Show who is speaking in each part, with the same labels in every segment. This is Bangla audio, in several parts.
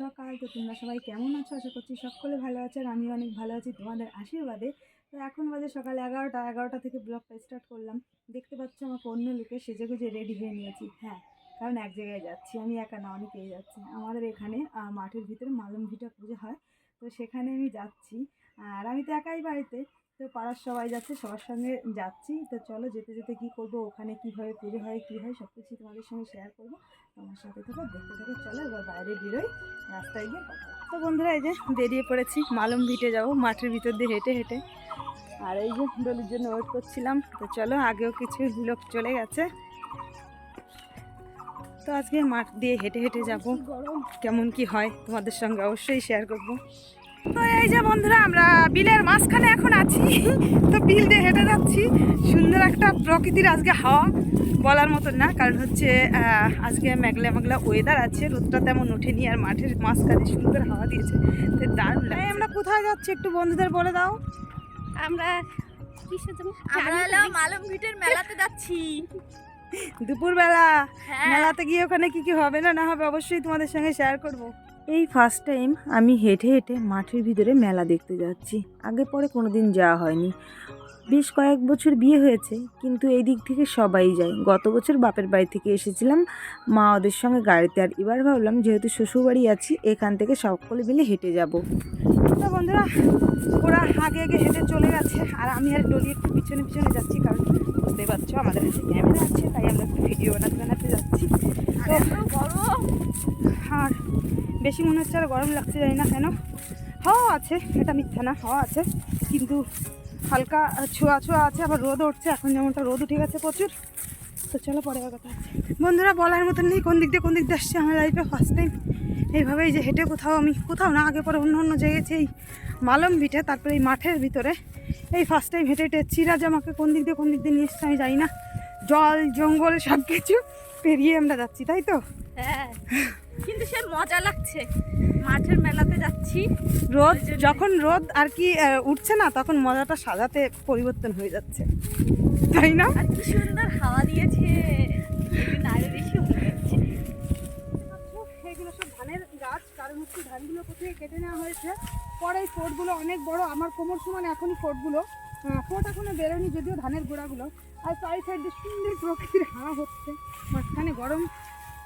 Speaker 1: সকাল, তো তোমরা সবাই কেমন আছো? আশা করছি সকলে ভালো আছো আর আমি অনেক ভালো আছি। তোমাদের আশীর্বাদে তো এখন বাজে সকাল এগারোটা এগারোটা থেকে ব্লগটা স্টার্ট করলাম। দেখতে পাচ্ছ আমাকে অন্য লোকে সেজে গুজে রেডি হয়ে নিয়েছি। হ্যাঁ। কারণ এক জায়গায় যাচ্ছি, আমি একা না, অনেকেই যাচ্ছি। আমাদের এখানে মাঠের ভিতরে মালম ভিটা পুজো হয়, তো সেখানে আমি যাচ্ছি। আর আমি তো একাই বাড়িতে, তো পাড়ার সবাই যাচ্ছে, সবার সঙ্গে যাচ্ছি। তো চলো যেতে যেতে কী করব, ওখানে কীভাবে পুজো হয়, কী হয় সব কিছুই তোমাদের সঙ্গে শেয়ার করব। তোমার সাথে থাকো, দেখতে থাকো, চলো এবার বাইরে বেরোই, রাস্তায় গিয়ে তো বন্ধুরা, এই যে বেরিয়ে পড়েছি, মালম ভিটে যাব, মাঠের ভিতর দিয়ে হেঁটে হেঁটে। আর এই যে দোলির জন্য ওয়েট করছিলাম, তো চলো আগেও কিছু লোক চলে গেছে। তো আজকে মাঠ দিয়ে হেঁটে হেঁটে যাব। কেমন কি হয় তোমাদের সঙ্গে অবশ্যই শেয়ার করব। তো এই যে বন্ধুরা আমরা বিলের মাঝখানে এখন আছি। তো বিল দিয়ে হেঁটে যাচ্ছি। সুন্দর একটা প্রকৃতির আজকে হাওয়া বলার মতো না কারণ হচ্ছে আজকে মেঘলা মেঘলা ওয়েদার আছে। রোদটা তেমন ওঠেনি আর মাঠের মাঝখানে সুন্দর হাওয়া দিয়েছে। তো দারুণ লাগে আমরা কোথায় যাচ্ছি একটু বন্ধুদের বলে দাও।
Speaker 2: আমরা কিসের জন্য?
Speaker 3: আমরা মালম ভিটের মেলাতে যাচ্ছি।
Speaker 1: দুপুরবেলা
Speaker 3: হ্যাঁ।
Speaker 1: মেলাতে গিয়ে ওখানে কি কি হবে না না হবে অবশ্যই তোমাদের সঙ্গে শেয়ার করব। এই ফার্স্ট টাইম আমি হেঁটে হেঁটে মাঠের ভিতরে মেলা দেখতে যাচ্ছি। আগে পরে কোনো দিন যাওয়া হয়নি। বেশ কয়েক বছর বিয়ে হয়েছে, কিন্তু এই দিক থেকে সবাই যায়। গত বছর বাপের বাড়ি থেকে এসেছিলাম, মা ওদের সঙ্গে গাড়িতে। আর এবার ভাবলাম, যেহেতু শ্বশুরবাড়ি আছি, এখান থেকে সকলে মিলে হেঁটে যাব। তো বন্ধুরা, ওরা আগে আগে হেঁটে চলে গেছে, আর আমি আর ডলি একটু পিছনে পিছনে যাচ্ছি, কারণ বুঝতে পারছ আমাদের কাছে ক্যামেরা আছে, তাই আমরা একটু ভিডিও বানাতে বানাতে যাচ্ছি। আর বেশি মনে হচ্ছে আর গরম লাগছে জানি না কেন। হাওয়া আছে, এটা মিথ্যা না, হাওয়া আছে, কিন্তু হালকা ছোঁয়া ছোঁয়া আছে, আবার রোদ উঠছে, এখন যেমনটা রোদ উঠে গেছে প্রচুর। তো চলো পরে কথা হচ্ছে। বন্ধুরা, বলার মতন নেই, কোন দিক দিয়ে কোন দিক দিয়ে আসছে আমার লাইফে ফার্স্ট টাইম এইভাবেই যে হেঁটে কোথাও আমি, কোথাও না, আগে পরে অন্য অন্য জায়গায় এই মালম ভিটে তারপরে এই মাঠের ভিতরে। এই ফার্স্ট টাইম হেঁটে হেঁটে চিরাজ আমাকে কোন দিক দিয়ে কোন দিক দিয়ে নিয়ে এসছে আমি জানি না। জল, জঙ্গল সব কিছু পেরিয়ে আমরা যাচ্ছি, তাই তো?
Speaker 3: হ্যাঁ। কিন্তু সে মজা লাগছে। মাঠের মেলাতে যাচ্ছি।
Speaker 1: রোদ যখন রোদ আর কি উঠছে না তখন মজাটা সাজাতে পরিবর্তন হয়ে যাচ্ছে। তাই না?
Speaker 3: কি সুন্দর হাওয়া দিয়েছে।
Speaker 1: এগুলো সব ধানের গাছ কারণ হচ্ছে ধানগুলো কোথায় কেটে নেওয়া হয়েছে। পরে এই ফোটগুলো অনেক বড় আমার কোমর সমান এখনই এখনও বেরোয়নি যদিও ধানের গোড়াগুলো। আর সাইড সাইড সুন্দর প্রকৃতির হাওয়া হচ্ছে। মাঝখানে গরম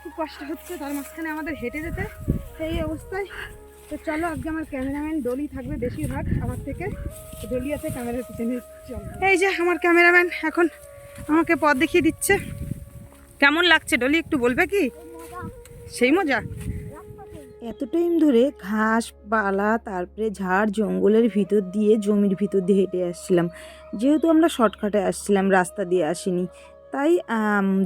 Speaker 1: খুব কষ্ট হচ্ছে, তার মাঝখানে আমাদের হেঁটে যেতে। সেই অবস্থায়। তো চলো, আজকে আমার ক্যামেরাম্যান ডলি থাকবে বেশিরভাগ আমার থেকে। ডলি আছে ক্যামেরার পিছনে। এই যে আমার ক্যামেরাম্যান এখন আমাকে পথ দেখিয়ে দিচ্ছে। কেমন লাগছে ডলি, একটু বলবে কি? সেই মজা।
Speaker 4: এত টাইম ধরে ঘাস, পালা, তারপরে ঝাড়, জঙ্গলের ভিতর দিয়ে, জমির ভিতর দিয়ে হেঁটে আসছিলাম। যেহেতু আমরা শর্টকাটে আসছিলাম, রাস্তা দিয়ে আসিনি। তাই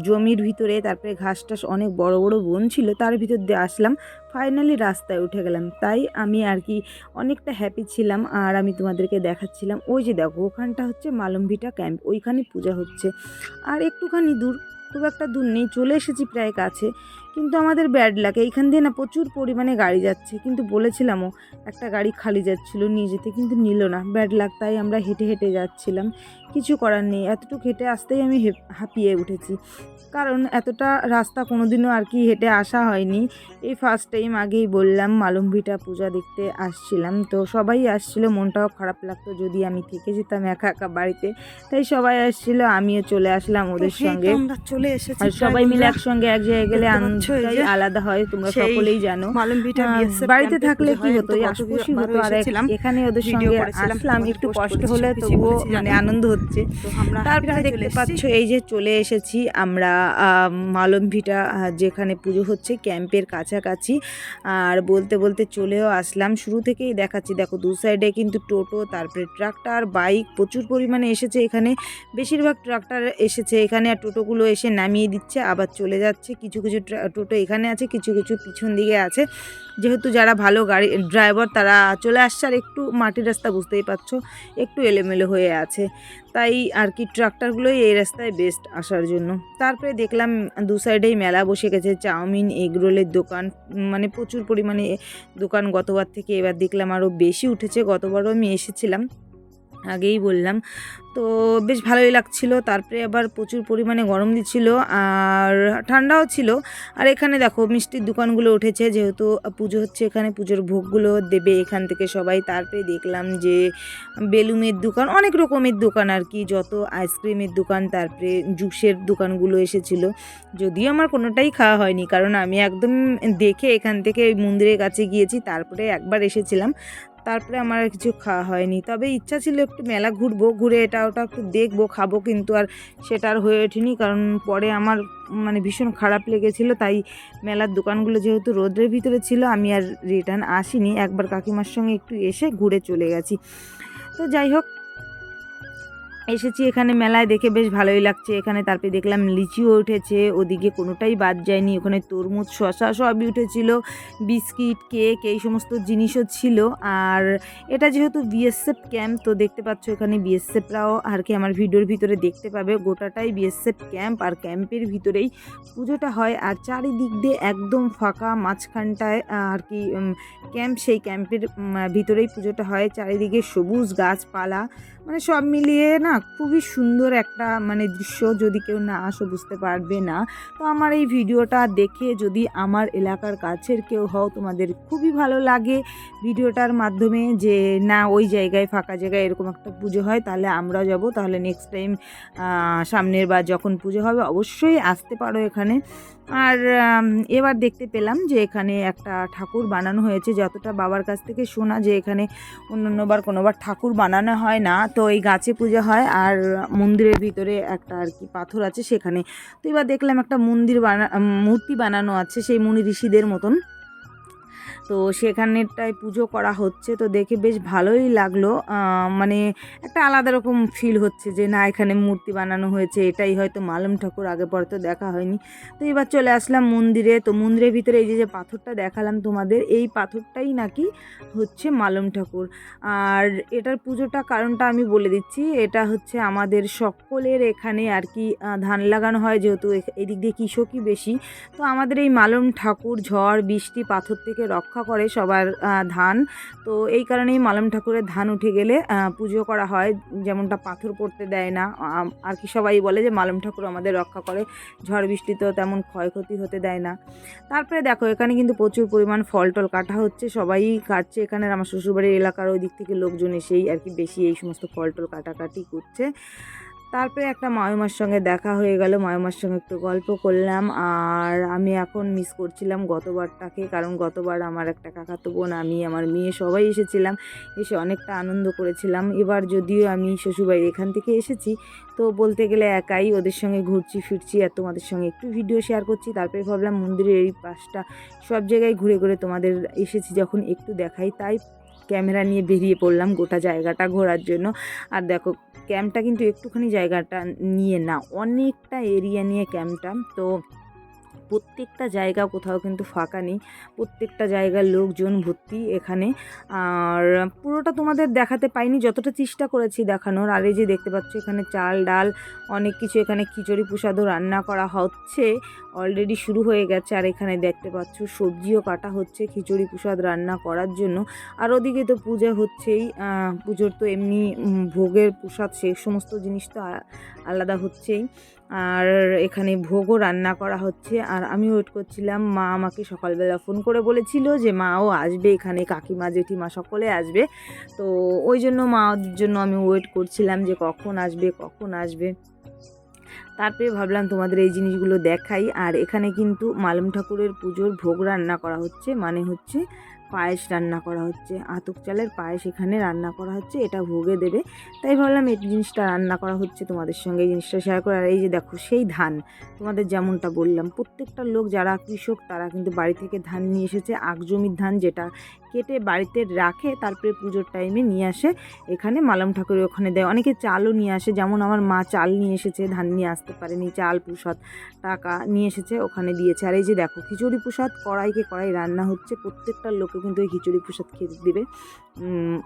Speaker 4: জমির ভিতরে তারপরে ঘাস টাস অনেক বড় বড় বন ছিল, তার ভিতর দিয়ে আসলাম। ফাইনালি রাস্তায় উঠে গেলাম। তাই আমি আর কি অনেকটা হ্যাপি ছিলাম আর আমি তোমাদেরকে দেখাচ্ছিলাম। ওই যে দেখো, ওখানটা হচ্ছে মালম্বিটা ক্যাম্প ওইখানে পূজা হচ্ছে। আর একটুখানি দূর খুব একটা দূর নেই চলে এসেছি প্রায় কাছে। কিন্তু আমাদের ব্যাড লাগে এইখান দিয়ে না প্রচুর পরিমাণে গাড়ি যাচ্ছে। কিন্তু বলেছিলামও একটা গাড়ি খালি যাচ্ছিল নিয়ে যেতে কিন্তু নিল না। ব্যাড লাগ তাই আমরা হেঁটে হেঁটে যাচ্ছিলাম। কিছু করার নেই এতটুকু হেঁটে আসতেই আমি হাঁপিয়ে উঠেছি। কারণ এতটা রাস্তা কোনোদিনও আর কি হেঁটে আসা হয়নি। এই ফার্স্ট টাইম আগেই বললাম মালম্ভিটা পূজা দেখতে আসছিলাম। তো সবাই আসছিল মনটাও খারাপ লাগতো যদি আমি থেকে যেতাম একা একা বাড়িতে। তাই সবাই আসছিল আমিও চলে আসলাম ওদের সঙ্গে।
Speaker 1: চলে এসেছি
Speaker 4: সবাই মিলে একসঙ্গে এক জায়গায় গেলে আনন্দটাই আলাদা হয় তোমরা সকলেই জানো। বাড়িতে থাকলে কি হতো? আশপাশি হতো আর এখানে ওদের সঙ্গে আসলাম একটু কষ্ট হলে তবুও মানে আনন্দ হচ্ছে। তারপরে দেখতে পাচ্ছ এই যে চলে এসেছি আমরা মালমভিটা যেখানে পুজো হচ্ছে ক্যাম্পের কাছাকাছি। আর বলতে বলতে চলেও আসলাম শুরু থেকেই দেখাচ্ছি। দেখো দু সাইডে কিন্তু টোটো তারপরে ট্রাক্টর বাইক প্রচুর পরিমাণে এসেছে এখানে। বেশিরভাগ ট্রাক্টর এসেছে এখানে আর টোটোগুলো এসে নামিয়ে দিচ্ছে, আবার চলে যাচ্ছে। কিছু কিছু টোটো এখানে আছে, কিছু কিছু পিছন দিকে আছে। যেহেতু যারা ভালো গাড়ি, ড্রাইভার তারা চলে আসছে আর একটু মাটির রাস্তা বুঝতেই পারছ, একটু এলোমেলো হয়ে আছে। তাই আর কি ট্রাক্টরগুলোই এই রাস্তায় বেস্ট আসার জন্য। তারপরে দেখলাম দু সাইডেই মেলা বসে গেছে, চাউমিন এগরোলের দোকান মানে প্রচুর পরিমাণে দোকান গতবার থেকে এবার দেখলাম আরও বেশি উঠেছে। গতবারও আমি এসেছিলাম। আগেই বললাম। তো বেশ ভালোই লাগছিল। তারপরে আবার প্রচুর পরিমাণে গরম দিচ্ছিল আর ঠান্ডাও ছিল। আর এখানে দেখো মিষ্টির দোকানগুলো উঠেছে, যেহেতু পুজো হচ্ছে এখানে, পুজোর ভোগগুলো দেবে এখান থেকে সবাই। তারপরে দেখলাম যে বেলুনের দোকান, অনেক রকমের দোকান আর কি, যত আইসক্রিমের দোকান, তারপরে জুসের দোকানগুলো এসেছিল। যদিও আমার কোনোটাই খাওয়া হয়নি, কারণ আমি একদম দেখে এখান থেকে মন্দিরের কাছে গিয়েছি, তারপরে একবার এসেছিলাম। তারপরে আমার আর কিছু খাওয়া হয়নি। তবে ইচ্ছা ছিল একটু মেলা ঘুরবো, ঘুরে এটা ওটা একটু দেখব, খাব কিন্তু আর সেটা আর হয়ে ওঠেনি কারণ পরে আমার মানে ভীষণ খারাপ লেগেছিলো, তাই মেলার দোকানগুলো যেহেতু রোদ্রের ভিতরে ছিল, আমি আর রিটার্ন আসিনি। একবার কাকিমার সঙ্গে একটু এসে ঘুরে চলে গেছি। তো যাই হোক এসেছি এখানে মেলায় দেখে বেশ ভালোই লাগছে। এখানে তারপরে দেখলাম লিচিও উঠেছে, ওদিকে কোনোটাই বাদ যায়নি। ওখানে তরমুজ শশা সবই উঠেছিল, বিস্কিট, কেক এই সমস্ত জিনিসও ছিল। আর এটা যেহেতু বিএসএফ ক্যাম্প, তো দেখতে পাচ্ছ এখানে বিএসএফরাও আর কি আমার ভিডিওর ভিতরে দেখতে পাবে। গোটাটাই বিএসএফ ক্যাম্প আর ক্যাম্পের ভিতরেই পুজোটা হয়। আর চারিদিক দিয়ে একদম ফাঁকা মাঝখানটায় আর কি ক্যাম্প, সেই ক্যাম্পের ভিতরেই পুজোটা হয়। চারিদিকে সবুজ গাছপালা মানে সব মিলিয়ে না খুবই সুন্দর একটা মানে দৃশ্য যদি কেউ না আসো বুঝতে পারবে না। তো আমার এই ভিডিওটা দেখে যদি আমার এলাকার কাছের কেউ হও তোমাদের খুবই ভালো লাগে ভিডিওটার মাধ্যমে যে না ওই জায়গায় ফাঁকা জায়গায় এরকম একটা পুজো হয় তাহলে আমরা যাব। তাহলে নেক্সট টাইম সামনের বার যখন পুজো হবে অবশ্যই আসতে পারো এখানে। আর এবার দেখতে পেলাম যে এখানে একটা ঠাকুর বানানো হয়েছে যতটা বাবার কাছ থেকে শোনা যে এখানে অন্য অন্যবার কোনোবার ঠাকুর বানানো হয় না। তো এই গাছে পূজা হয় আর মন্দিরের ভিতরে একটা আর কি পাথর আছে সেখানে। তো এবার দেখলাম একটা মন্দির বানা মূর্তি বানানো আছে সেই মুনি ঋষিদের মতন। তো সেখানেরটায় পুজো করা হচ্ছে, তো দেখে বেশ ভালোই লাগল। মানে একটা আলাদা রকম ফিল হচ্ছে যে, না, এখানে মূর্তি বানানো হয়েছে, এটাই হয়তো মালম ঠাকুর আগে পরে তো দেখা হয়নি। তো এবার চলে আসলাম মন্দিরে, তো মন্দিরের ভিতরে এই যে যে পাথরটা দেখালাম তোমাদের, এই পাথরটাই নাকি হচ্ছে মালম ঠাকুর। আর এটার পুজোটা কারণটা আমি বলে দিচ্ছি, এটা হচ্ছে আমাদের সকলের এখানে আর কি ধান লাগানো হয় যেহেতু এদিক দিয়ে কৃষকই বেশি। তো আমাদের এই মালম ঠাকুর, ঝড়, বৃষ্টি, পাথর থেকে রক্ষা করে সবার ধান। তো এই কারণেই মালম ঠাকুরের ধান উঠে গেলে পুজো করা হয়। যেমনটা পাথর পড়তে দেয় না আর কি সবাই বলে যে মালম ঠাকুর আমাদের রক্ষা করে। ঝড় বৃষ্টিতেও তেমন ক্ষয়ক্ষতি হতে দেয় না। তারপরে দেখো, এখানে কিন্তু প্রচুর পরিমাণ ফল টল কাটা হচ্ছে। সবাই কাটছে এখানে। আমার শ্বশুরবাড়ির এলাকার ওই দিক থেকে লোকজন এসেই আর কি বেশি এই সমস্ত ফল টল কাটাকাটি করছে। তারপরে একটা মায়ুমার সঙ্গে দেখা হয়ে গেল। মায়ুমার সঙ্গে একটু গল্প করলাম। আর আমি এখন মিস করছিলাম গতবারটাকে, কারণ গতবার আমার একটা কাকাতো বোন, আমি, আমার মেয়ে সবাই এসেছিলাম। এসে অনেকটা আনন্দ করেছিলাম। এবার যদিও আমি শ্বশুরবাড়ি এখান থেকে এসেছি, তো বলতে গেলে একাই ওদের সঙ্গে ঘুরছি, ফিরছি আর তোমাদের সঙ্গে একটু ভিডিও শেয়ার করছি। তারপরে ভাবলাম মন্দিরের এই পাশটা সব জায়গায় ঘুরে ঘুরে তোমাদের এসেছি যখন একটু দেখাই। তাই ক্যামেরা নিয়ে বেরিয়ে পড়লাম গোটা জায়গাটা ঘোরার জন্য। আর দেখো, ক্যাম্পটা কিন্তু একটুখানি জায়গাটা নিয়ে না অনেকটা এরিয়া নিয়ে ক্যাম্পটা। তো প্রত্যেকটা জায়গা কোথাও কিন্তু ফাঁকা নেই। প্রত্যেকটা জায়গার লোকজন ভর্তি এখানে। আর পুরোটা তোমাদের দেখাতে পাইনি, যতটা চেষ্টা করেছি দেখানোর। আর এই যে দেখতে পাচ্ছ, এখানে চাল, ডাল, অনেক কিছু এখানে খিচুড়ি প্রসাদও রান্না করা হচ্ছে। অলরেডি শুরু হয়ে গেছে। আর এখানে দেখতে পাচ্ছ, সবজিও কাটা হচ্ছে খিচুড়ি প্রসাদ রান্না করার জন্য। আর ওদিকে তো পূজা হচ্ছেই। পুজোর তো এমনি ভোগের প্রসাদ সে সমস্ত জিনিস তো আলাদা হচ্ছেই। আর এখানে ভোগও রান্না করা হচ্ছে। আর আমি ওয়েট করছিলাম, মা আমাকে সকালবেলা ফোন করে বলেছিল যে, মাও আসবে এখানে, কাকিমা, জেঠিমা সকলে আসবে। তো ওই জন্য মাদের জন্য আমি ওয়েট করছিলাম যে, কখন আসবে কখন আসবে? তারপরে ভাবলাম তোমাদের এই জিনিসগুলো দেখাই। আর এখানে কিন্তু মালম ঠাকুরের পুজোর ভোগ রান্না করা হচ্ছে মানে হচ্ছে পায়েস রান্না করা হচ্ছে। আতক চালের পায়েস এখানে রান্না করা হচ্ছে, এটা ভোগে দেবে। তাই ভাবলাম এই জিনিসটা রান্না করা হচ্ছে তোমাদের সঙ্গে, এই জিনিসটা শেয়ার করে। আর এই যে দেখো, সেই ধান, তোমাদের যেমনটা বললাম, প্রত্যেকটা লোক যারা কৃষক, তারা কিন্তু বাড়ি থেকে ধান নিয়ে এসেছে। আগজমির ধান যেটা কেটে বাড়িতে রাখে, তারপরে পুজোর টাইমে নিয়ে আসে। এখানে মালাম ঠাকুরের ওখানে দেয়। অনেকে চালও নিয়ে আসে, যেমন আমার মা চাল নিয়ে এসেছে, ধান নিয়ে আসতে পারেনি, চাল, প্রসাদ, টাকা নিয়ে এসেছে, ওখানে দিয়েছে। আর এই যে দেখো, খিচুড়ি, প্রসাদ, কড়াইকে কড়াই রান্না হচ্ছে, প্রত্যেকটা লোকে কিন্তু এই খিচুড়ি প্রসাদ খেয়ে দিবে।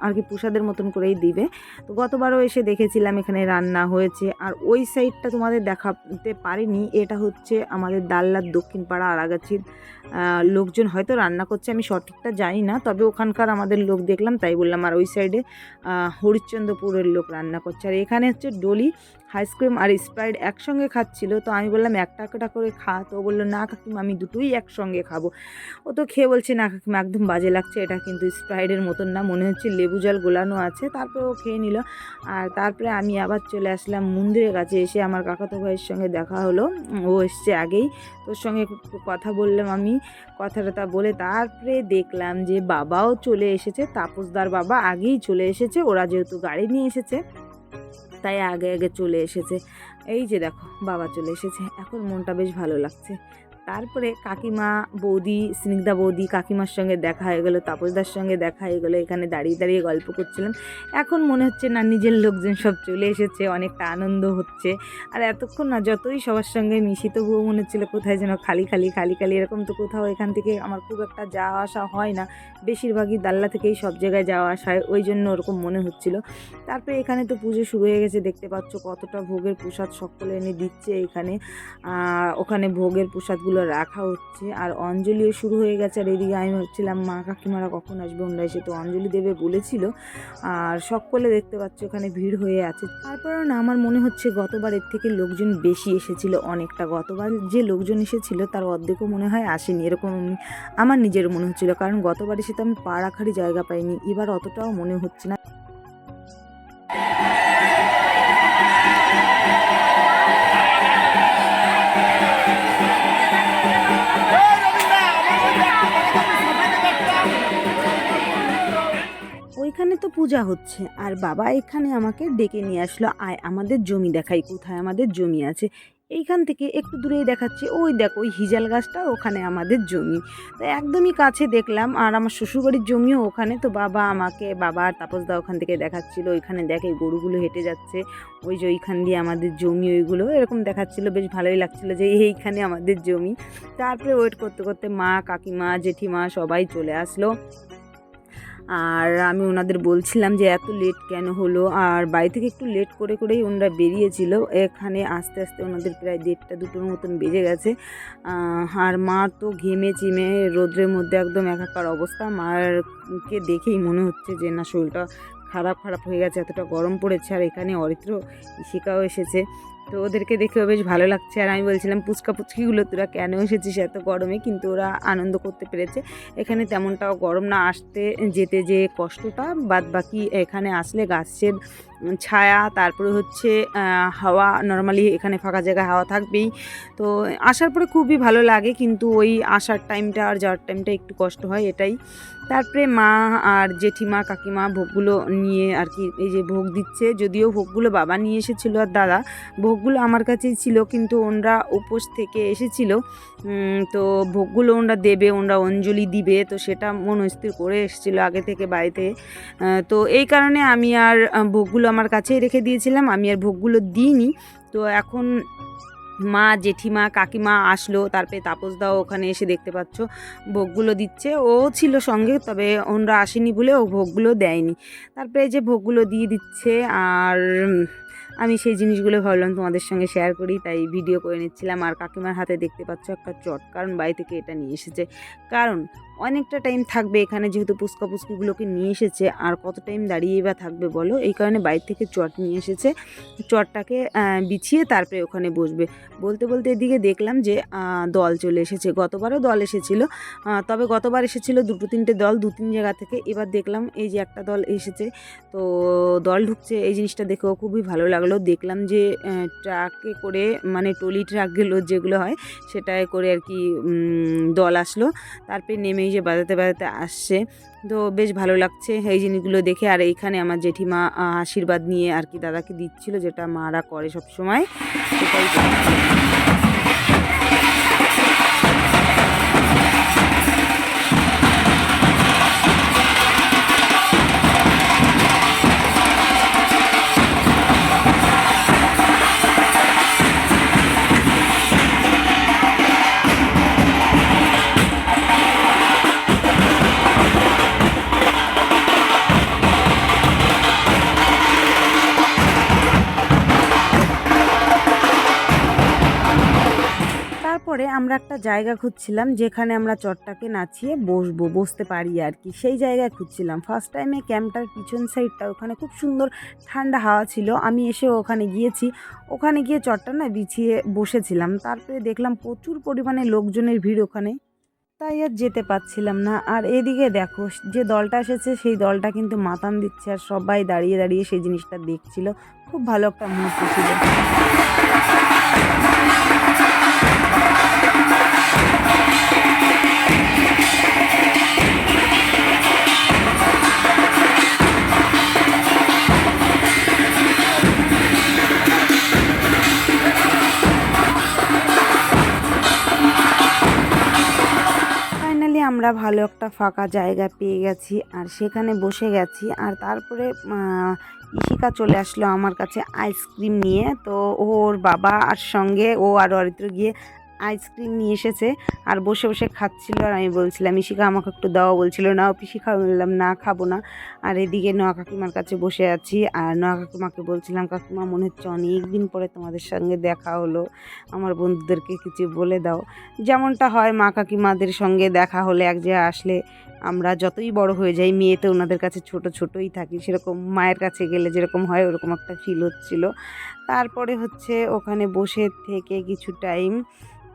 Speaker 4: আর কি প্রসাদের মতন করেই দিবে। তো গতবারও এসে দেখেছিলাম এখানে রান্না হয়েছে। আর ওই সাইডটা তোমাদের দেখাতে পারিনি। এটা হচ্ছে আমাদের দাল্লার দক্ষিণ পাড়া আড়াগাছির আহ, লোকজন হয়তো রান্না করছে। আমি সঠিকটা জানি না তবে ওখানকার আমাদের লোক দেখলাম তাই বললাম আর ওই সাইডে হরিশ্চন্দ্রপুরের লোক রান্না করছে। আর এখানে হচ্ছে ডলি আইসক্রিম আর স্প্রাইট একসঙ্গে খাচ্ছিল। তো আমি বললাম একটা একটা করে খা। তো বলল না কাকিমা আমি দুটোই একসঙ্গে খাব। ও তো খেয়ে বলছে না কাকিমা একদম বাজে লাগছে। এটা কিন্তু স্প্রাইটের মতন না মনে হচ্ছে লেবু জল গোলানো আছে, তারপরে ও খেয়ে নিল। আর তারপরে আমি আবার চলে আসলাম মন্দিরের কাছে, এসে আমার কাকাতো ভাইয়ের সঙ্গে দেখা হলো। ও এসছে আগেই, তোর সঙ্গে কথা বললাম আমি কথা টথা বলে তারপরে দেখলাম যে বাবাও চলে এসেছে, তাপসদার বাবা আগেই চলে এসেছে, ওরা যেহেতু গাড়ি নিয়ে এসেছে, তাই আগে আগে চলে এসেছে। এই যে দেখো, বাবা চলে এসেছে, এখন মনটা বেশ ভালো লাগছে। তারপরে কাকিমা বৌদি, স্নিগ্ধা বৌদি কাকিমার সঙ্গে দেখা হয়ে গেলো, তাপসদার সঙ্গে দেখা হয়ে গেলো, এখানে দাঁড়িয়ে দাঁড়িয়ে গল্প করছিলাম। এখন মনে হচ্ছে না নিজের লোকজন সব চলে এসেছে, অনেকটা আনন্দ হচ্ছে। আর এতক্ষণ না যতই সবার সঙ্গে মিশি, তবুও মনে হচ্ছিল কোথায় যেন খালি খালি খালি খালি, এরকম তো কোথাও এখান থেকে আমার খুব একটা যাওয়া আসা হয় না। বেশিরভাগই দাল্লা থেকেই সব জায়গায় যাওয়া আসা হয়, ওই জন্য ওরকম মনে হচ্ছিল। তারপরে এখানে তো পুজো শুরু হয়ে গেছে, দেখতে পাচ্ছ কতটা ভোগের প্রসাদ সকলে এনে দিচ্ছে এখানে। ওখানে ভোগের প্রসাদগুলো রাখা হচ্ছে। আর অঞ্জলিও শুরু হয়ে গেছে। আর এদিকে আমি ভাবছিলাম, মা কাকিমারা কখন আসবে? ওনারা এসে তো অঞ্জলি দেবে বলেছিল। আর সকলে দেখতে পাচ্ছ ওখানে ভিড় হয়ে আছে। তারপরেও না আমার মনে হচ্ছে গতবারের থেকে লোকজন বেশি এসেছিল অনেকটা। গতবার যে লোকজন এসেছিল, তার অর্ধেকও মনে হয় আসেনি। এরকম আমার নিজের মনে হচ্ছিল। কারণ গতবার এসে তো আমি পা রাখারই জায়গা পাইনি। এবার অতটাও মনে হচ্ছে না। পূজা হচ্ছে। আর বাবা এখানে আমাকে ডেকে নিয়ে আসলো, আয়, আমাদের জমি দেখাই, কোথায় আমাদের জমি আছে? এইখান থেকে একটু দূরেই দেখাচ্ছে, ওই দেখো, ওই হিজাল গাছটা ওখানে আমাদের জমি। তো একদমই কাছে দেখলাম, আর আমার শ্বশুরবাড়ির জমিও ওখানে। তো বাবা আমাকে, বাবা আর তাপসদা ওখান থেকে দেখাচ্ছিল, ওইখানে দেখে গরুগুলো হেঁটে যাচ্ছে, ওই যে ওইখান দিয়ে আমাদের জমি, ওইগুলো এরকম দেখাচ্ছিল, বেশ ভালোই লাগছিল যে এইখানে আমাদের জমি। তারপরে ওয়েট করতে করতে মা, কাকিমা, জেঠিমা সবাই চলে আসলো। আর আমি ওনাদের বলছিলাম যে এত লেট কেন হলো? আর বাড়ি থেকে একটু লেট করে করেই ওনারা বেরিয়েছিল। এখানে আস্তে আস্তে ওনাদের প্রায় দেড়টা দুটোর মতন বেজে গেছে। আর মা তো ঘেমে চিমে রোদ্রের মধ্যে একদম একাকার অবস্থা। মারকে দেখেই মনে হচ্ছে যে না, শরীরটা খারাপ খারাপ হয়ে গেছে, এতটা গরম পড়েছে। আর এখানে অরিত্র ইশিকাও এসেছে। তো ওদেরকে দেখেও বেশ ভালো লাগছে। আর আমি বলছিলাম পুচকা পুচকিগুলো তোরা কেন এসেছিস এত গরমে? কিন্তু ওরা আনন্দ করতে পেরেছে। এখানে তেমনটাও গরম না, আসতে যেতে যে কষ্টটা বাদ বাকি এখানে আসলে গাছের ছায়া তারপরে হচ্ছে হাওয়া। নর্মালি এখানে ফাঁকা জায়গায় হাওয়া থাকবেই। তো আসার পরে খুবই ভালো লাগে কিন্তু ওই আসার টাইমটা আর যাওয়ার টাইমটা একটু কষ্ট হয় এটাই। তারপরে মা আর জেঠিমা কাকিমা ভোগগুলো নিয়ে আর কি এই যে ভোগ দিচ্ছে। যদিও ভোগগুলো বাবা নিয়ে এসেছিল আর দাদা ভোগগুলো আমার কাছেই ছিল কিন্তু ওনরা উপোস থেকে এসেছিল। তো ভোগগুলো ওনরা দেবে ওনরা অঞ্জলি দিবে তো সেটা মনস্থির করে এসেছিল আগে থেকে বাড়িতে। তো এই কারণে আমি আর আহ, ভোগগুলো আমার কাছেই রেখে দিয়েছিলাম, আমি আর ভোগগুলো দিইনি। তো এখন মা, জেঠিমা, কাকিমা আসলো, তারপরে তাপসদাও ওখানে এসে দেখতে পাচ্ছ, ভোগগুলো দিচ্ছে। ও ছিল সঙ্গে, তবে ওনরা আসেনি বলে ও ভোগগুলো দেয়নি। তারপরে যে ভোগগুলো দিয়ে দিচ্ছে, আর আমি সেই জিনিসগুলো ভাবলাম তোমাদের সঙ্গে শেয়ার করি, তাই ভিডিও করে নিচ্ছিলাম। আর কাকিমার হাতে দেখতে পাচ্ছ একটা চট, কারণ বাড়ি থেকে এটা নিয়ে এসেছে। কারণ অনেকটা টাইম থাকবে এখানে যেহেতু পুচকা পুচকিগুলোকে নিয়ে এসেছে। আর কত টাইম দাঁড়িয়ে বা থাকবে বলো? এই কারণে বাইরে থেকে চট নিয়ে এসেছে। চটটাকে বিছিয়ে তারপরে ওখানে বসবে। বলতে বলতে এদিকে দেখলাম যে দল চলে এসেছে। গতবারও দল এসেছিল। তবে গতবার এসেছিল দুটো তিনটে দল দু তিন জায়গা থেকে। এবার দেখলাম এই যে একটা দল এসেছে। তো দল ঢুকছে। এই জিনিসটা দেখেও খুবই ভালো লাগল। দেখলাম যে ট্রাকে করে মানে টলি ট্রাকগুলো যেগুলো হয়, সেটায় করে আর কি দল আসলো। তারপরে নেমে এই যে বাজাতে বাজাতে আসছে। তো বেশ ভালো লাগছে এই জিনিসগুলো দেখে। আর এইখানে আমার জেঠিমা আশীর্বাদ নিয়ে আর কি দাদাকে দিচ্ছিল, যেটা মারা করে সবসময়। সেটাই একটা জায়গা খুঁজছিলাম যেখানে আমরা চটটাকে নাচিয়ে বসবো, বসতে পারি আর কি। সেই জায়গায় খুঁজছিলাম। ফার্স্ট টাইমে ক্যাম্পটার পিছন সাইডটা ওখানে খুব সুন্দর ঠান্ডা হাওয়া ছিল। আমি এসে ওখানে গিয়েছি। ওখানে গিয়ে চটটা না বিছিয়ে বসেছিলাম। তারপরে দেখলাম প্রচুর পরিমাণে লোকজনের ভিড় ওখানে। তাই আর যেতে পারছিলাম না। আর এদিকে দেখো, যে দলটা এসেছে সেই দলটা কিন্তু মাতান দিচ্ছে আর সবাই দাঁড়িয়ে দাঁড়িয়ে সেই জিনিসটা দেখছিল। খুব ভালো একটা মুহূর্ত ছিল। আমরা ভালো একটা ফাঁকা জায়গা পেয়ে গেছি আর সেখানে বসে গেছি। আর তারপরে ইশিকা চলে আসলো আমার কাছে আইসক্রিম নিয়ে। তো ওর বাবা আর সঙ্গে ও আর অরিত্র গিয়ে আইসক্রিম নিয়ে এসেছে। আর বসে বসে খাচ্ছিল আর আমি বলছিলাম ইশিকা আমাকে একটু দাও। বলছিল না পিসি খাব বললাম, না, খাব না। আর এদিকে নোয়া কাকিমার কাছে বসে আছি। আর নোয়া কাকিমাকে বলছিলাম, কাকিমা, মনে হচ্ছে অনেক দিন পরে তোমাদের সঙ্গে দেখা হলো। আমার বন্ধুদেরকে কিছু বলে দাও। যেমনটা হয়, মা কাকিমাদের সঙ্গে দেখা হলে এক জায়গায় আসলে আমরা যতই বড় হয়ে যাই মেয়ে তো ওনাদের কাছে ছোট ছোটই থাকি। সেরকম মায়ের কাছে গেলে যেরকম হয়, ওরকম একটা ফিল হচ্ছিল। তারপরে হচ্ছে ওখানে বসে থেকে কিছু টাইম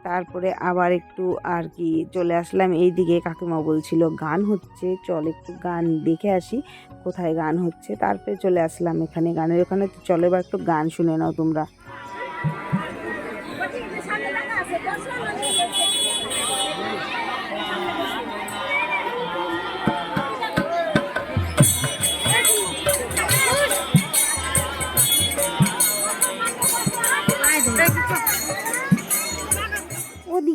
Speaker 4: তারপরে আবার একটু আর কি চলে আসলাম। এই দিকে কাকিমা বলছিল, গান হচ্ছে, চল একটু গান দেখে আসি, কোথায় গান হচ্ছে? তারপরে চলে আসলাম এখানে গানের ওখানে। তো চলো এবার একটু গান শুনে নাও তোমরা।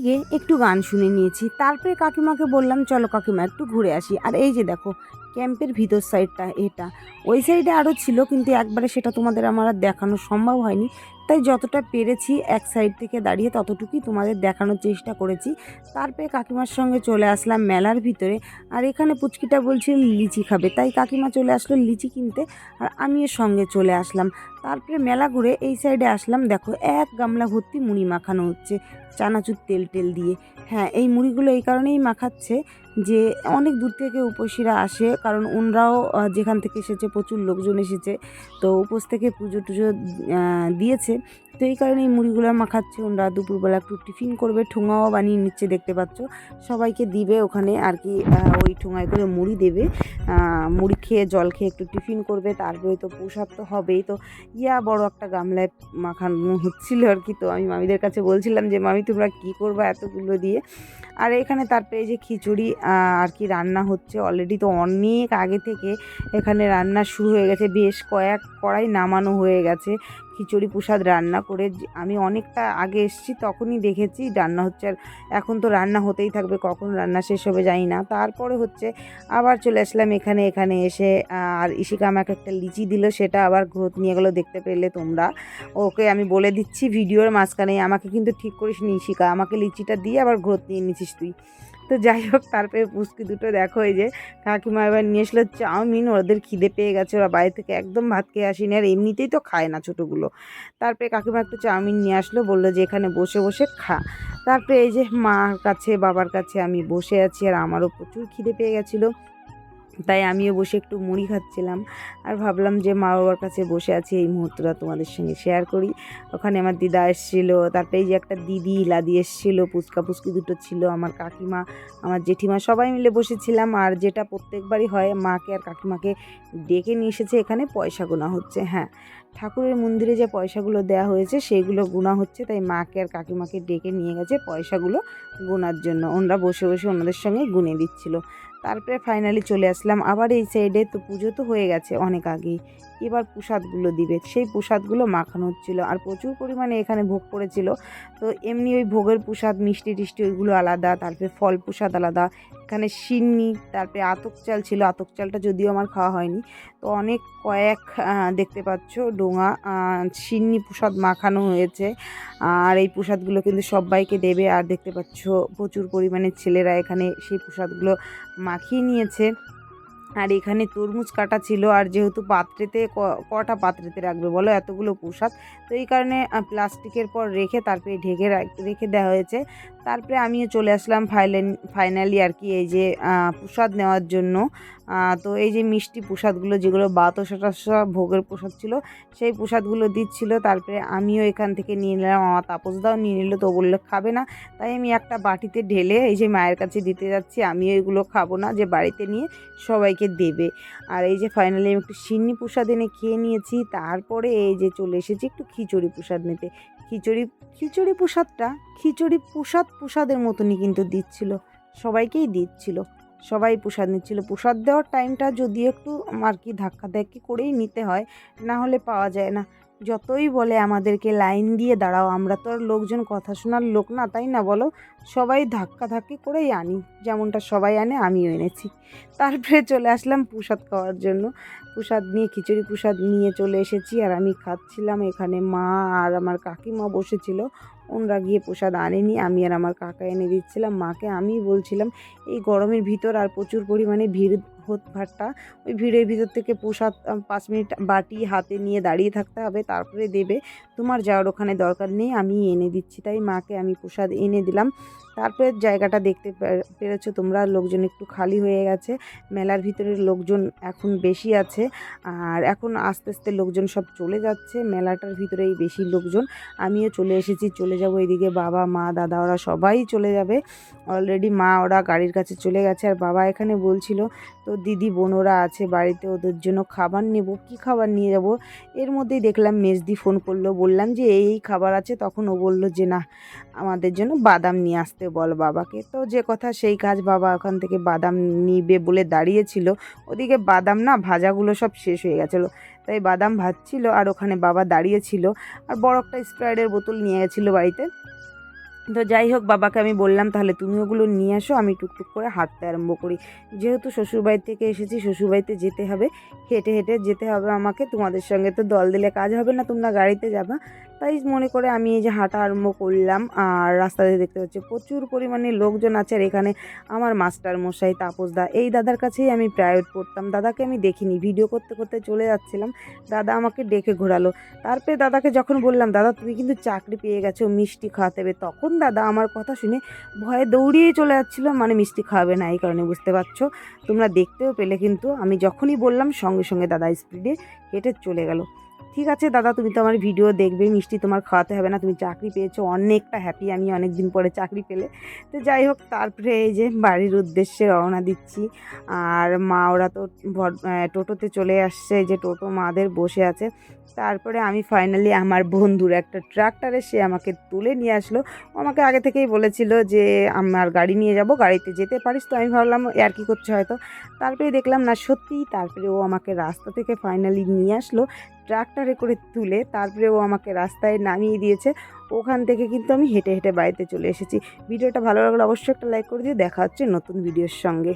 Speaker 4: ওদিকে একটু গান শুনে নিয়েছি। তারপরে কাকিমাকে বললাম, চলো কাকিমা, একটু ঘুরে আসি। আর এই যে দেখো, ক্যাম্পের ভিতর সাইডটা এটা। ওই সাইডে আরও ছিল, কিন্তু একবারে সেটা তোমাদের আমার আর দেখানো সম্ভব হয়নি। তাই যতটা পেরেছি এক সাইড থেকে দাঁড়িয়ে ততটুকুই তোমাদের দেখানোর চেষ্টা করেছি। তারপরে কাকিমার সঙ্গে চলে আসলাম মেলার ভিতরে। আর এখানে পুচকিটা বলছিল, লিচি খাবে। তাই কাকিমা চলে আসলো লিচি কিনতে, আর আমিও সঙ্গে চলে আসলাম। তারপরে মেলা ঘুরে এই সাইডে আসলাম। দেখো, এক গামলা ভর্তি মুড়ি মাখানো হচ্ছে, চানাচুর তেল টেল দিয়ে। হ্যাঁ এই মুড়িগুলো এই কারণেই মাখাচ্ছে যে অনেক দূর থেকে উপসীরা আসে, কারণ ওনরাও যেখান থেকে এসেছে, প্রচুর লোকজন এসেছে, তো উপোস থেকে পুজো টুজো দিয়েছে। তো এই কারণে এই মুড়িগুলো মাখাচ্ছে। ওনরা দুপুরবেলা একটু টিফিন করবে, ঠোঙাও বানিয়ে নিচ্ছে, দেখতে পাচ্ছ। সবাইকে দিবে ওখানে আর কি ওই ঠোঙায় করে মুড়ি দেবে। মুড়ি খেয়ে, জল খেয়ে একটু টিফিন করবে, তারপরে তো প্রসাদ তো হবেই। তো ইয়া বড় একটা গামলায় মাখানো হচ্ছিল আর কি। তো আমি মামিদের কাছে বলছিলাম যে, মামি, তোমরা কী করবে এতগুলো দিয়ে? আর এখানে তারপরে যে খিচুড়ি আর কি রান্না হচ্ছে অলরেডি তো অনেক আগে থেকে এখানে রান্না শুরু হয়ে গেছে। বেশ কয়েক কড়াই নামানো হয়ে গেছে। খিচুড়ি প্রসাদ রান্না করে আমি অনেকটা আগে এসেছি, তখনই দেখেছি রান্না হচ্ছে আর এখন তো রান্না হতেই থাকবে, কখন রান্না শেষ হবে জানি না। তারপরে হচ্ছে আবার চলে আসলাম এখানে এখানে এসে আর ইশিকা আমাকে একটা লিচি দিল, সেটা আবার গ্রোথ নিয়ে গেলো, দেখতে পেলে তোমরা। ওকে আমি বলে দিচ্ছি, ভিডিওর মাঝখানে আমাকে কিন্তু ঠিক করিস নি ইশিকা আমাকে লিচিটা দিয়ে আবার গ্রোথ নিয়ে নিছিস তুই। তো যাই হোক, তারপরে পুচকি দুটো দেখো, এই যে কাকিমা এবার নিয়ে এসলো চাউমিন, ওদের খিদে পেয়ে গেছে, ওরা বাড়ি থেকে একদম ভাত খেয়ে আসেনি, আর এমনিতেই তো খায় না ছোটোগুলো। তারপরে কাকিমা একটু চাউমিন নিয়ে আসলো, বলল যে এখানে বসে বসে খা। তারপরে এই যে মার কাছে, বাবার কাছে আমি বসে আছি, আর আমারও প্রচুর খিদে পেয়ে গেছিল। তাই আমিও বসে একটু মুড়ি খাচ্ছিলাম আর ভাবলাম যে মা বাবার কাছে বসে আছি এই মুহূর্তটা তোমাদের সঙ্গে শেয়ার করি। ওখানে আমার দিদা এসেছিল, তারপরে এই যে একটা দিদি, লাদি এসেছিল, পুচকা পুচকি দুটো ছিল, আমার কাকিমা, আমার জেঠিমা সবাই মিলে বসেছিলাম আর যেটা প্রত্যেকবারই হয়, মাকে আর কাকিমাকে ডেকে নিয়ে এসেছে এখানে, পয়সা গোনা হচ্ছে হ্যাঁ। ঠাকুরের মন্দিরে যে পয়সাগুলো দেওয়া হয়েছে সেইগুলো গোনা হচ্ছে, তাই মাকে আর কাকিমাকে ডেকে নিয়ে গেছে পয়সাগুলো গোনার জন্য। ওনারা বসে বসে ওনাদের সঙ্গে গুনে দিচ্ছিল। তারপরে ফাইনালি চলে আসলাম। আবার এই সাইডে তো পুজো তো হয়ে গেছে অনেক আগেই। এবার প্রসাদগুলো দিবে। সেই প্রসাদগুলো মাখানো হচ্ছিল আর প্রচুর পরিমাণে এখানে ভোগ পড়েছিল। তো এমনি ওই ভোগের প্রসাদ মিষ্টি টিষ্টি ওইগুলো আলাদা, তারপরে ফল প্রসাদ আলাদা এখানে সিন্নি তারপরে আতক চাল ছিল, আতক চালটা যদিও আমার খাওয়া হয়নি। তো অনেক কয়েক দেখতে পাচ্ছ, ডোঙা সিন্নি প্রসাদ মাখানো হয়েছে। আর এই প্রসাদগুলো কিন্তু সবাইকে দেবে। আর দেখতে পাচ্ছ, প্রচুর পরিমাণে ছেলেরা এখানে সেই প্রসাদগুলো মাখিয়ে নিয়েছে। আর এখানে তরমুজ কাটা ছিল আর যেহেতু পাত্রেতে কটা পাত্রেতে রাখবে বলো? এতগুলো প্রসাদ তো এই কারণে প্লাস্টিকের পর রেখে তারপরে ঢেকে রাখ- দেওয়া হয়েছে। তারপরে আমিও চলে আসলাম ফাইনাল আর কি এই যে প্রসাদ নেওয়ার জন্য। তো এই যে মিষ্টি প্রসাদগুলো, যেগুলো বাতাসা টাসা ভোগের প্রসাদ ছিল, সেই প্রসাদগুলো দিচ্ছিল। তারপরে আমিও এখান থেকে নিয়ে নিলাম। আমার তাপসদাও নিয়ে নিল, তো বলল, খাবে না। তাই আমি একটা বাটিতে ঢেলে এই যে মায়ের কাছে দিতে যাচ্ছি। আমিও এগুলো খাব না, যে বাড়িতে নিয়ে সবাইকে দেবে। আর এই যে ফাইনালি আমি একটু সিন্নি প্রসাদ এনে খেয়ে নিয়েছি। তারপরে এই যে চলে এসেছি একটু খিচুড়ি প্রসাদ নিতে। খিচুড়ি খিচুড়ি প্রসাদটা, খিচুড়ি প্রসাদ প্রসাদের মতনই কিন্তু দিচ্ছিল, সবাইকেই দিচ্ছিল। সবাই প্রসাদ নিচ্ছিল। প্রসাদ দেওয়ার টাইমটা যদি একটু আর কি ধাক্কা ধাক্কি করেই নিতে হয় না হলে পাওয়া যায় না। যতই বলে আমাদেরকে লাইন দিয়ে দাঁড়াও, আমরা তো আর লোকজন কথা শোনার লোক না, তাই না বলো? সবাই ধাক্কা ধাক্কি করেই আনি, যেমনটা সবাই আনে, আমিও এনেছি। তারপরে চলে আসলাম প্রসাদ খাওয়ার জন্য। প্রসাদ নিয়ে, খিচুড়ি প্রসাদ নিয়ে চলে এসেছি আর আমি খাচ্ছিলাম এখানে মা আর আমার কাকিমা বসেছিল। ওনরা গিয়ে প্রসাদ আনেনি, আমি আর আমার কাকা এনে দিচ্ছিলাম। মাকে আমি বলছিলাম, এই গরমের ভিতর আর প্রচুর পরিমাণে ভিড় হত ভাট্টা ওই ভিড়ের ভিতর থেকে প্রসাদ পাঁচ মিনিট বাটি হাতে নিয়ে দাঁড়িয়ে থাকতে হবে, তারপরে দেবে। তোমার যাওয়ার ওখানে দরকার নেই, আমি এনে দিচ্ছি। তাই মাকে আমি প্রসাদ এনে দিলাম। তারপরে জায়গাটা দেখতে পেরেছ তোমরা, লোকজন একটু খালি হয়ে গেছে। মেলার ভিতরে লোকজন এখন বেশি আছে। আর এখন আস্তে আস্তে লোকজন সব চলে যাচ্ছে। মেলাটার ভিতরেই বেশি লোকজন। আমিও চলে এসেছি, চলে যাব এদিকে। বাবা, মা, দাদা, ওরা সবাই চলে যাবে। অলরেডি মা ওরা গাড়ির কাছে চলে গেছে। আর বাবা এখানে বলছিল তো দিদি বোনরা আছে বাড়িতে, ওদের জন্য খাবার নেব। কি খাবার নিয়ে যাব? এর মধ্যেই দেখলাম মেজদি ফোন করল। বললাম যে, এই এই খাবার আছে। তখন ও বলল যে, না, আমাদের জন্য বাদাম নিয়ে আসতে বল বাবাকে। তো যে কথা সেই কাজ বাবা ওখান থেকে বাদাম নিবে বলে দাঁড়িয়েছিল। ওদিকে বাদাম না, ভাজাগুলো সব শেষ হয়ে গেছিল। তাই বাদাম ভাজছিল আর ওখানে বাবা দাঁড়িয়েছিল। আর বড় একটা স্প্রাইডের বোতল নিয়ে গেছিল বাড়িতে। তো যাই হোক, বাবাকে আমি বললাম, তাহলে তুমি ওগুলো নিয়ে আসো, আমি টুকটুক করে হাঁটতে আরম্ভ করি। যেহেতু শ্বশুরবাড়ি থেকে এসেছি, শ্বশুরবাড়িতে যেতে হবে, হেঁটে হেঁটে যেতে হবে আমাকে। তোমাদের সঙ্গে তো দল দিলে কাজ হবে না, তোমরা গাড়িতে যাবা। তাই মনে করে আমি এই যে হাঁটা আরম্ভ করলাম, আর রাস্তাতে দেখতে হচ্ছে প্রচুর পরিমাণে লোকজন আছে, আর এখানে আমার মাস্টার মশাই তাপসদা এই দাদার কাছেই আমি প্রাইভেট পড়তাম। দাদাকে আমি দেখিনি, ভিডিও করতে করতে চলে যাচ্ছিলাম। দাদা আমাকে ডেকে ঘোরালো। তারপরে দাদাকে যখন বললাম, দাদা, তুমি কিন্তু চাকরি পেয়ে গেছো, মিষ্টি খাওয়াতে হবে। তখন দাদা, আমার কথা শুনে ভয়ে দৌড়িয়ে চলে যাচ্ছিল। মানে মিষ্টি খাওয়াবে না, এই কারণে বুঝতে পারছ। তোমরা দেখতেও পেলে কিন্তু, আমি যখনই বললাম সঙ্গে সঙ্গে দাদা স্পিডে হেঁটে চলে গেল। ঠিক আছে দাদা, তুমি তো আমার ভিডিও দেখবে মিষ্টি তোমার খাওয়াতে হবে না, তুমি চাকরি পেয়েছ, অনেকটা হ্যাপি আমি অনেক দিন পরে চাকরি পেলে। তো যাই হোক, তারপরে এই যে বাড়ির উদ্দেশ্যে রওনা দিচ্ছি। আর মা, ওরা তো টোটোতে চলে আসছে যে টোটো মাদের বসে আছে। তারপরে আমি ফাইনালি আমার বন্ধুর একটা ট্রাক্টরে সে আমাকে তুলে নিয়ে আসলো। আমাকে আগে থেকেই বলেছিল যে, আমার গাড়ি নিয়ে যাব, গাড়িতে যেতে পারিস তো? আমি ভাবলাম, আর কি করছে হয়তো? তারপরে দেখলাম, না, সত্যিই তারপরে ও আমাকে রাস্তা থেকে ফাইনালি নিয়ে আসলো। ট্রাক্টরে করে তুলে তারপরে ও আমাকে রাস্তায় নামিয়ে দিয়েছে। ওখান থেকে কিন্তু আমি হেঁটে হেঁটে বাড়িতে চলে এসেছি। ভিডিওটা ভালো লাগলে অবশ্যই একটা লাইক করে দিয়ে দেখা হচ্ছে নতুন ভিডিওর সঙ্গে।